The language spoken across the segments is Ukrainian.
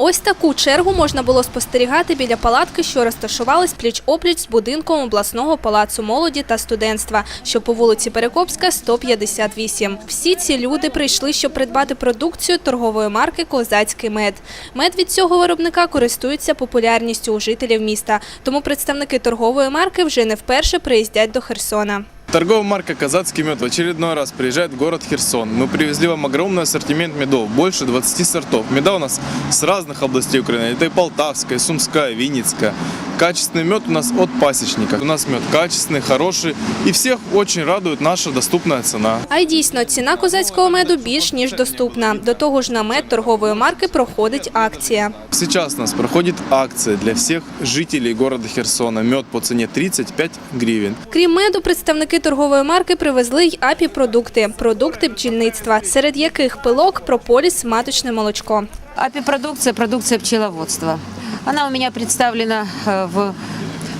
Ось таку чергу можна було спостерігати біля палатки, що розташувалась пліч-опліч з будинком обласного палацу молоді та студентства, що по вулиці Перекопська, 158. Всі ці люди прийшли, щоб придбати продукцію торгової марки Козацький мед. Мед від цього виробника користується популярністю у жителів міста, тому представники торгової марки вже не вперше приїздять до Херсона. Торговая марка «Казацкий мед» в очередной раз приезжает в город Херсон. Мы привезли вам огромный ассортимент медов, больше 20 сортов. Меда у нас с разных областей Украины. Это и Полтавская, и Сумская, Винницкая. Качественный мед у нас от пасечника. У нас мед качественный, хороший. И всех очень радует наша доступная цена. А й дійсно, ціна козацького меду більш ніж доступна. До того ж, на мед торгової марки проходить акція. Сейчас у нас проходит акция для всех жителей города Херсона. Мед по цене 35 гривен. Крім меду, представники торгової марки привезли й апі-продукти – продукти бджільництва, серед яких пилок, прополіс, маточне молочко. Апипродукция – продукция пчеловодства. Она у меня представлена э, в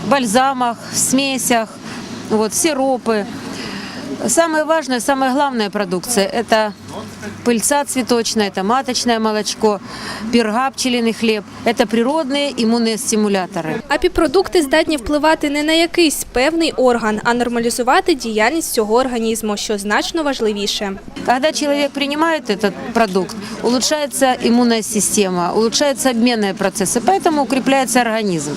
бальзамах, смесях, вот, сиропы. Самая важная, самая главная продукция – это пыльца цветочная, это маточное молочко, перга, пчелиный хлеб. Это природные иммунные стимуляторы. Апі-продукти здатні впливати не на якийсь певний орган, а нормалізувати діяльність цього організму, що значно важливіше. Когда человек принимает этот продукт, улучшается иммунная система, улучшаются обменные процессы, поэтому укрепляется организм.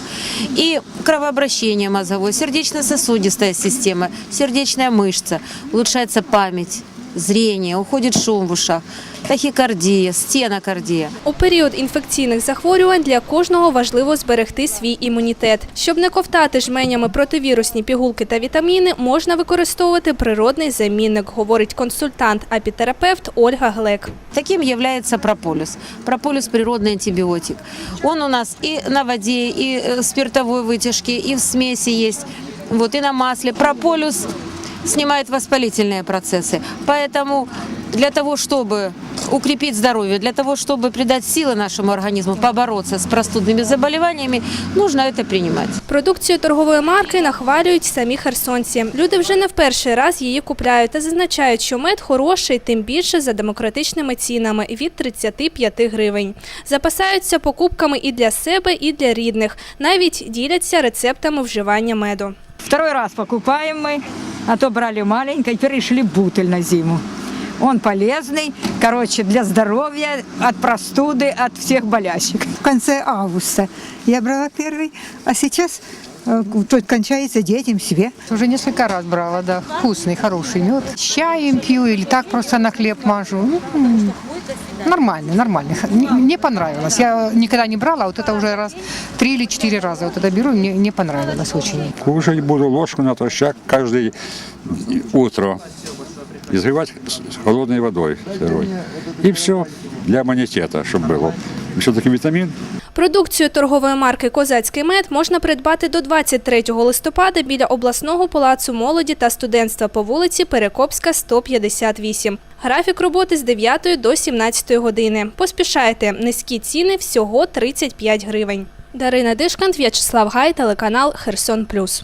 И кровообращение мозговое, сердечно-сосудистая система, сердечная мышца, улучшается память, зрение, уходит шум в ушах, тахикардия, стенокардия. У період інфекційних захворювань для кожного важливо зберегти свій імунітет. Щоб не ковтати жменями противірусні пігулки та вітаміни, можна використовувати природний замінник, говорить консультант-апітерапевт Ольга Глек. Таким является прополис. Прополис – природный антибиотик. Он у нас и на воде, и э, в спиртовой вытяжке, и в смеси есть, вот, и на масле. Прополис снимает воспалительные процессы. Поэтому для того, чтобы укрепить здоровье, для того, чтобы придать силы нашему организму побороться с простудными заболеваниями, нужно это принимать. Продукцію торгової марки нахвалюють самі херсонці. Люди вже не в перший раз її купляють та зазначають, що мед хороший, тим більше за демократичними цінами від 35 гривень. Запасаються покупками і для себе, і для рідних. Навіть діляться рецептами вживання меду. Второй раз покупаем мы, А то брали маленький, перешли бутыль на зиму. Он полезный, короче, для здоровья, от простуды, от всех болячек. в конце августа. Я брала первый, а сейчас э, тут кончается детям себе. Уже несколько раз брала, да. Вкусный, хороший мед. С чаем пью или так просто на хлеб мажу. Ну, м, Нормально, нормально. М- Мне понравилось. Я никогда не брала, а вот это уже раз три или четыре раза вот это беру, и мне, мне понравилось очень. Кушать буду ложку натощак каждое утро. И взрывать с с холодной водой сырой. И все для иммунитета, чтобы было. Все-таки витамин Продукцію торгової марки Козацький мед можна придбати до 23 листопада біля обласного палацу молоді та студентства по вулиці Перекопська, 158. Графік роботи з 9 до 17 години. Поспішайте, низькі ціни всього 35 гривень. Дарина Дишкант, В'ячеслав Гай, телеканал Херсон Плюс.